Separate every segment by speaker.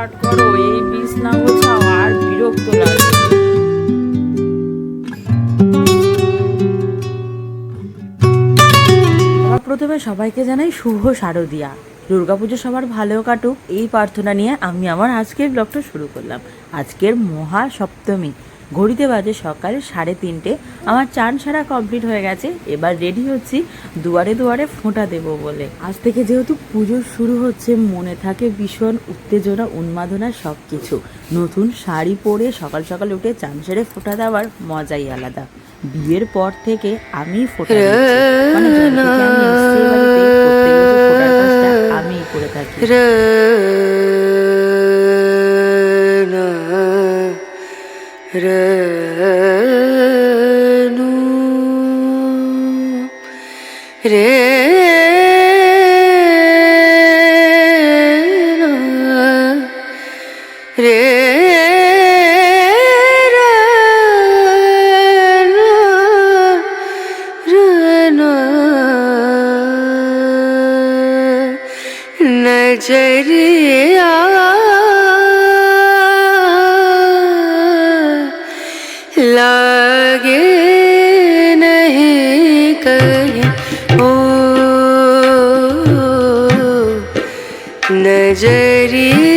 Speaker 1: পাঠ করো এই বিছনা গোছাও আর বিরক্ত লাগে প্রথমে সবাইকে জানাই শুভ শারদিয়া। দুর্গাপুজো সবার ভালো কাটুক, এই প্রার্থনা নিয়ে আমি আমার আজকের ব্লগটা শুরু করলাম। আজকের মহা সপ্তমী। ঘড়িতে বাজে সকাল সাড়ে তিনটে। আমার চান সারা কমপ্লিট হয়ে গেছে। এবার রেডি হচ্ছি দুয়ারে দুয়ারে ফোঁটা দেব বলে। আজ থেকে যেহেতু পুজো শুরু হচ্ছে, মনে থাকে ভীষণ উত্তেজনা, উন্মাদনা সব কিছু নতুন শাড়ি পরে সকাল সকাল উঠে চান সেরে ফোঁটা দেওয়ার মজাই আলাদা। বিয়ের পর থেকে আমি ফোঁটা মানে করে থাকি
Speaker 2: नजरिया लागे नहीं कहीं ओ नजरिया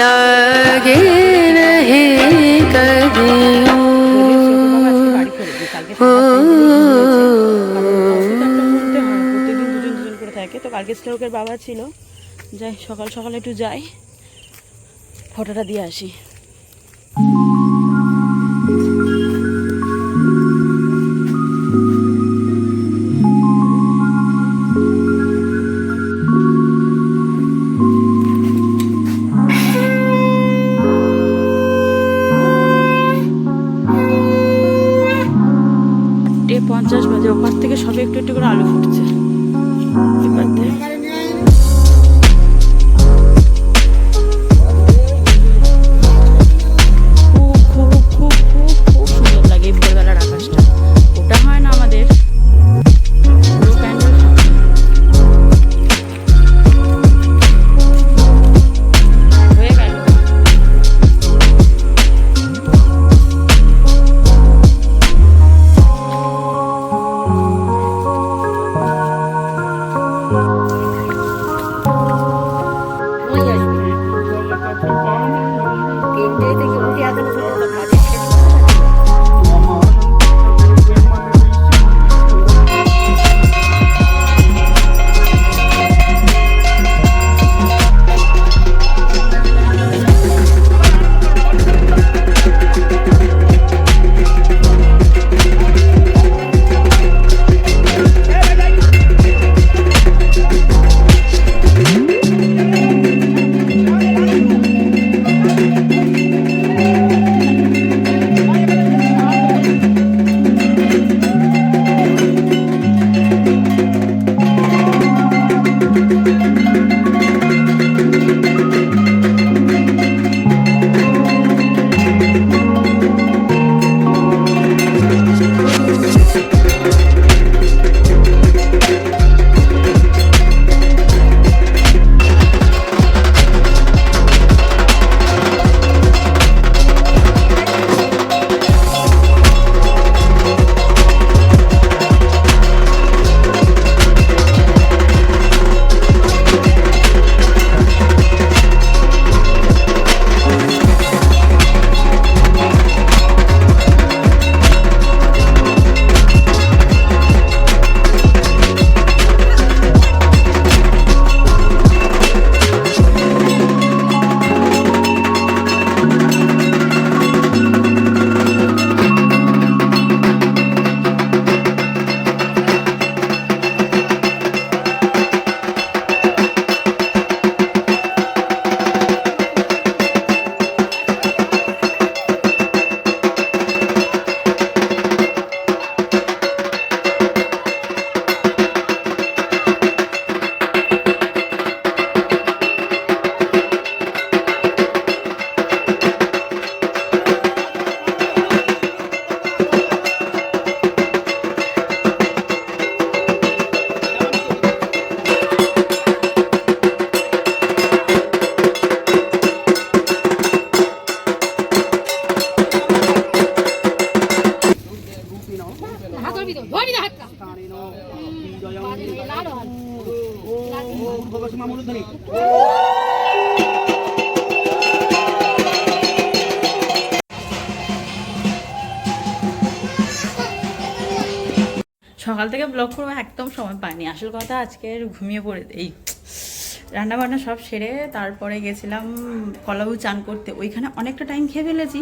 Speaker 1: লাগে রহে কদিও তো কালকে শ্লোকের বাবা ছিল যাই সকাল সকালে একটু যাই। ফটোটা দিয়ে আসি। সকাল থেকে ব্লগ করব একদম সময় পাইনি। আসল কথা আজকে ঘুমিয়ে পড়ে এই রান্না বান্না সব সেরে তারপরে গেছিলাম কলাবু চান করতে। ওইখানে অনেকটা টাইম খেয়ে ফেলেছি।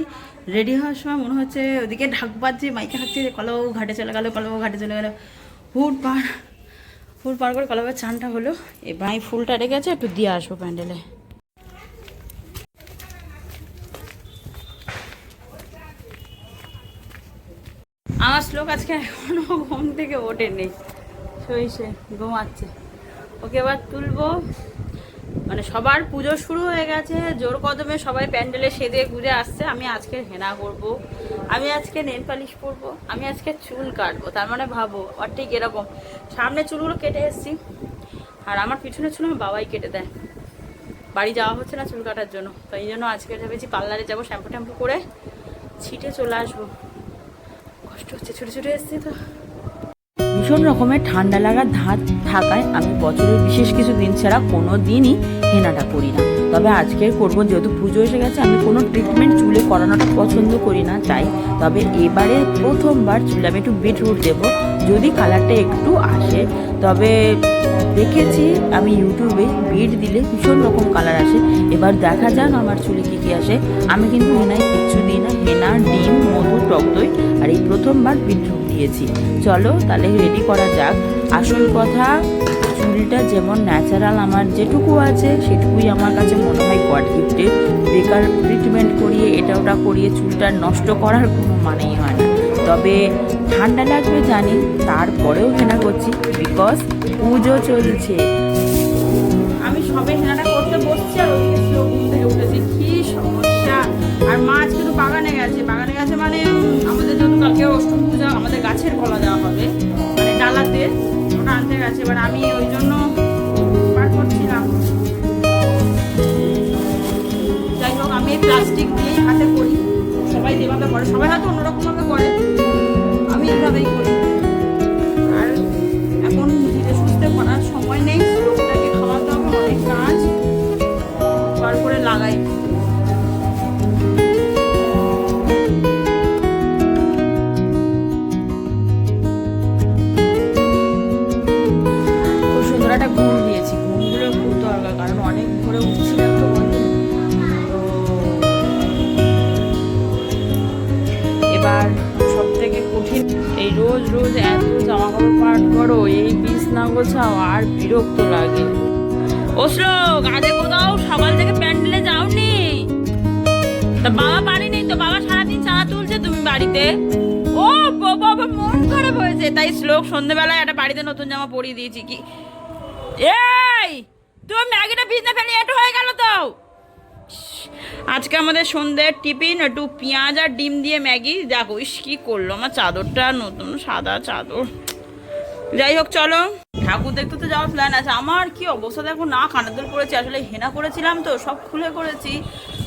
Speaker 1: রেডি হওয়ার সময় মনে হচ্ছে ওদিকে ঢাক বাজছে, মাইকে হাঁকছে কলাবাবু ঘাটে চলে গেলো কলাবাবু ঘাটে চলে গেলো। হুট পার হুট পার করে কলাবাবুর চানটা হলো। এবার আমি ফুলটা রেখে আছে একটু দিয়ে আসব প্যান্ডেলে। আমার শ্লোক আজকে এখনও ঘুম থেকে ওঠেনি। শুয়েছে ঘুমাচ্ছে। ওকে এবার তুলবো। মানে সবার পুজো শুরু হয়ে গেছে, জোর কদমে সবাই প্যান্ডেলে সেদে গুজে আসছে, আমি আজকে হেনা করব, আমি আজকে নেল পালিশ পরবো আমি আজকে চুল কাটবো, তার মানে ভাবো, আর ঠিক এরকম। সামনে চুলগুলো কেটে এসেছি, আর আমার পিছনে চুল আমার বাবাই কেটে দেয়। বাড়ি যাওয়া হচ্ছে না চুল কাটার জন্য, তো এই জন্য আজকে ভেবেছি পার্লারে যাব শ্যাম্পু ট্যাম্পু করে ছিটে চলে আসব। কষ্ট হচ্ছে, ছুটে ছুটে এসছি তো। ভীষণ রকমের ঠান্ডা লাগার ধাত থাকায় আমি বছরের বিশেষ কিছু দিন ছাড়া কোনো দিনই হেনাটা করি না। তবে আজকে করব, যেহেতু পুজো এসে গেছে, আমি কোনো ট্রিটমেন্ট চুলে করানোটা পছন্দ করি না চাই তবে এবারে প্রথমবার চুলে আমি একটু বিটরুট দেবো, যদি কালারটা একটু আসে। তবে দেখেছি, আমি ইউটিউবে বিট দিলে ভীষণ রকম কালার আসে। এবার দেখা যাক আমার চুলে কী কী আসে। আমি কিন্তু হেনায় কিচ্ছু দিই না, হেনা, ডিম, মধু, টক দই, আর এই প্রথমবার বিটরুট দিয়েছি। চলো তাহলে রেডি করা যাক। আসল কথা, চুলটা যেমন ন্যাচারাল আমার যেটুকু আছে, সেটুকুই আমার কাছে মনে হয় গড গিফটেড বেকার ট্রিটমেন্ট করিয়ে, এটা ওটা করিয়ে চুলটা নষ্ট করার কোনো মানেই হয় না। তবে ঠান্ডা লাগবে জানি, তারপরেও হেনা করছি বিকজ পুজো চলছে। আমি সবে হেনাটা করতে বসছি আর ওদিকে ঘুম থেকে উঠেছি। কি সমস্যা? আর মা আজকে তো বাগানে গেছে। বাগানে গেছে মানে আমাদের অষ্টম পূজা আমাদের গাছের কলা দেওয়া হবে মানে ডালাতে, ওটা আনতে গেছে, এবার আমি ওই জন্য বার করছিলাম। যাই হোক, আমি প্লাস্টিক দিয়েই হাতে করি। সবাই যেভাবে করে, সবাই হয়তো অন্যরকমভাবে করে। আমি এইভাবেই করি। এই রোজ রোজ এত জামা কাপড় পাট করো, এই বিছনা গোছাও, আর বিরক্ত লাগে। ও শ্লোক আজকে কোথাও সকাল থেকে প্যান্ডেলে যাওনি? তা বাবা বাড়ি নেই তো, বাবা সারাদিন চা তুলছে তুমি বাড়িতে? ও বাবা, মন খারাপ হয়েছে। তাই শ্লোক সন্ধ্যেবেলায় একটা বাড়িতে নতুন জামা পরিয়ে দিয়েছি। কি? এই তুমি ম্যাগিটা ভিজনে ফেলে একটু হয়ে গেল তো। আজকে আমাদের সন্ধ্যের টিফিন, একটু পেঁয়াজ আর ডিম দিয়ে ম্যাগি। দেখো, ইস, কি করল? আমার চাদরটা নতুন, সাদা চাদর। যাই হোক, চলো। ঠাকুর দেখতে তো যাওয়ার প্ল্যান আছে। আমার কি অবস্থা দেখো, না কানাদুল করেছি আসলে হেনা করেছিলাম তো, সব খুলে করেছি।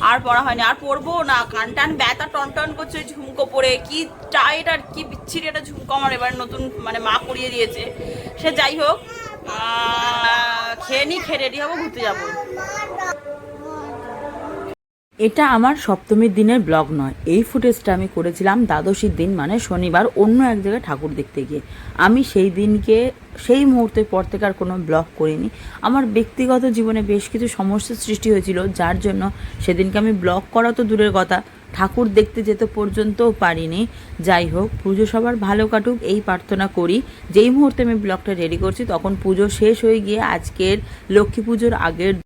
Speaker 1: আর পড়া হয়নি। আর পরবো না, কান টান ব্যথা, টন টন করছে ঝুমকো পরে। কি টাইট আর কি বিচ্ছিরি একটা ঝুমকো আমার এবার নতুন মানে মা করিয়ে দিয়েছে। সে যাই হোক খেয়ে নি, খেয়ে রেডি হব, ঘুরতে যাব। এটা আমার সপ্তমীর দিনের ব্লগ নয়। এই ফুটেজটা আমি করেছিলাম দ্বাদশীর দিন মানে শনিবার, অন্য এক জায়গায় ঠাকুর দেখতে গিয়ে। আমি সেই দিনকে, সেই মুহূর্তের পর থেকে আর কোনো ব্লগ করিনি। আমার ব্যক্তিগত জীবনে বেশ কিছু সমস্যার সৃষ্টি হয়েছিল, যার জন্য সেদিনকে আমি ব্লগ করা তো দূরের কথা, ঠাকুর দেখতে যেতে পর্যন্তও পারিনি। যাই হোক, পুজো সবার ভালো কাটুক, এই প্রার্থনা করি। যেই মুহূর্তে আমি ব্লগটা রেডি করছি, তখন পুজো শেষ হয়ে গিয়ে আজকের লক্ষ্মী পুজোর আগের